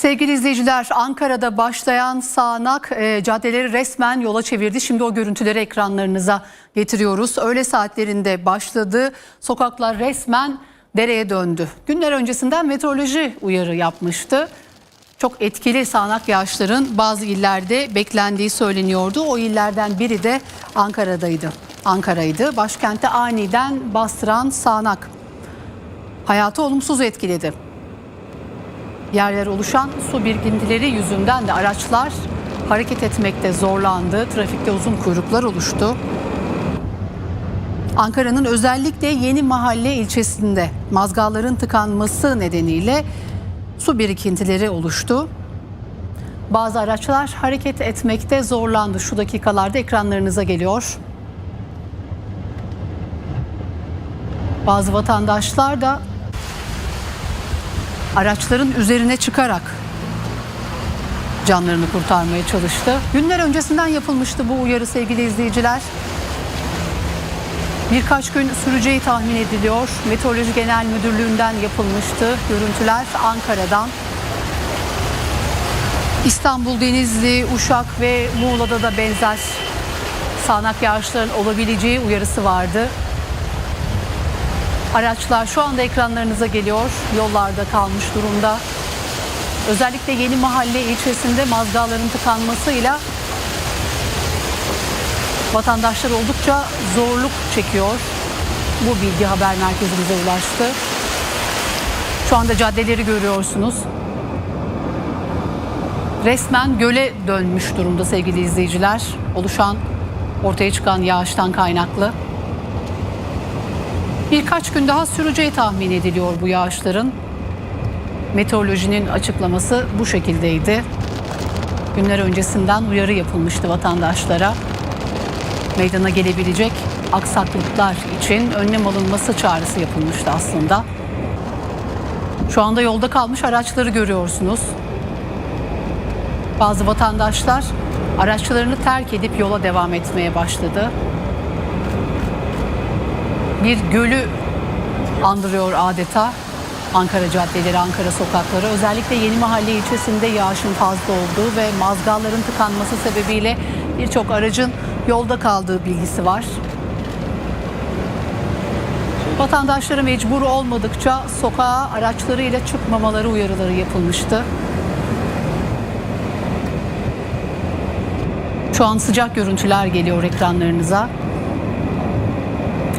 Sevgili izleyiciler Ankara'da başlayan sağanak e, caddeleri resmen yola çevirdi. Şimdi o görüntüleri ekranlarınıza getiriyoruz. Öğle saatlerinde başladı. Sokaklar resmen dereye döndü. Günler öncesinden meteoroloji uyarı yapmıştı. Çok etkili sağanak yağışların bazı illerde beklendiği söyleniyordu. O illerden biri de Ankara'daydı. Ankara'ydı. Başkente aniden bastıran sağanak hayatı olumsuz etkiledi. Yer yer oluşan su birikintileri yüzünden de araçlar hareket etmekte zorlandı. Trafikte uzun kuyruklar oluştu. Ankara'nın özellikle Yeni Mahalle ilçesinde mazgalların tıkanması nedeniyle su birikintileri oluştu. Bazı araçlar hareket etmekte zorlandı. Şu dakikalarda ekranlarınıza geliyor. Bazı vatandaşlar da araçların üzerine çıkarak canlarını kurtarmaya çalıştı. Günler öncesinden yapılmıştı bu uyarı sevgili izleyiciler. Birkaç gün süreceği tahmin ediliyor. Meteoroloji Genel Müdürlüğü'nden yapılmıştı. Görüntüler Ankara'dan. İstanbul, Denizli, Uşak ve Muğla'da da benzer sağanak yağışların olabileceği uyarısı vardı. Araçlar şu anda ekranlarınıza geliyor. Yollarda kalmış durumda. Özellikle Yeni Mahalle ilçesinde mazgalların tıkanmasıyla vatandaşlar oldukça zorluk çekiyor. Bu bilgi haber merkezimize ulaştı. Şu anda caddeleri görüyorsunuz. Resmen göle dönmüş durumda sevgili izleyiciler. Oluşan ortaya çıkan yağıştan kaynaklı. Birkaç gün daha süreceği tahmin ediliyor bu yağışların. Meteorolojinin açıklaması bu şekildeydi. Günler öncesinden uyarı yapılmıştı vatandaşlara. Meydana gelebilecek aksaklıklar için önlem alınması çağrısı yapılmıştı aslında. Şu anda yolda kalmış araçları görüyorsunuz. Bazı vatandaşlar araçlarını terk edip yola devam etmeye başladı bir gölü andırıyor adeta. Ankara caddeleri, Ankara sokakları. Özellikle Yeni Mahalle ilçesinde yağışın fazla olduğu ve mazgalların tıkanması sebebiyle birçok aracın yolda kaldığı bilgisi var. Vatandaşlara mecbur olmadıkça sokağa araçlarıyla çıkmamaları uyarıları yapılmıştı. Şu an sıcak görüntüler geliyor ekranlarınıza.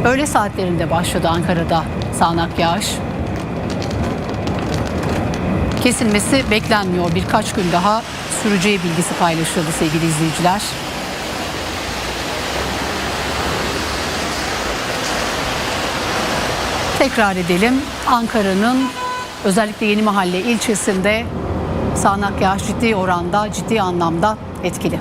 Öğle saatlerinde başladı Ankara'da sağanak yağış. Kesilmesi beklenmiyor. Birkaç gün daha süreceği bilgisi paylaşıldı sevgili izleyiciler. Tekrar edelim. Ankara'nın özellikle Yeni Mahalle ilçesinde sağanak yağış ciddi oranda, ciddi anlamda etkili.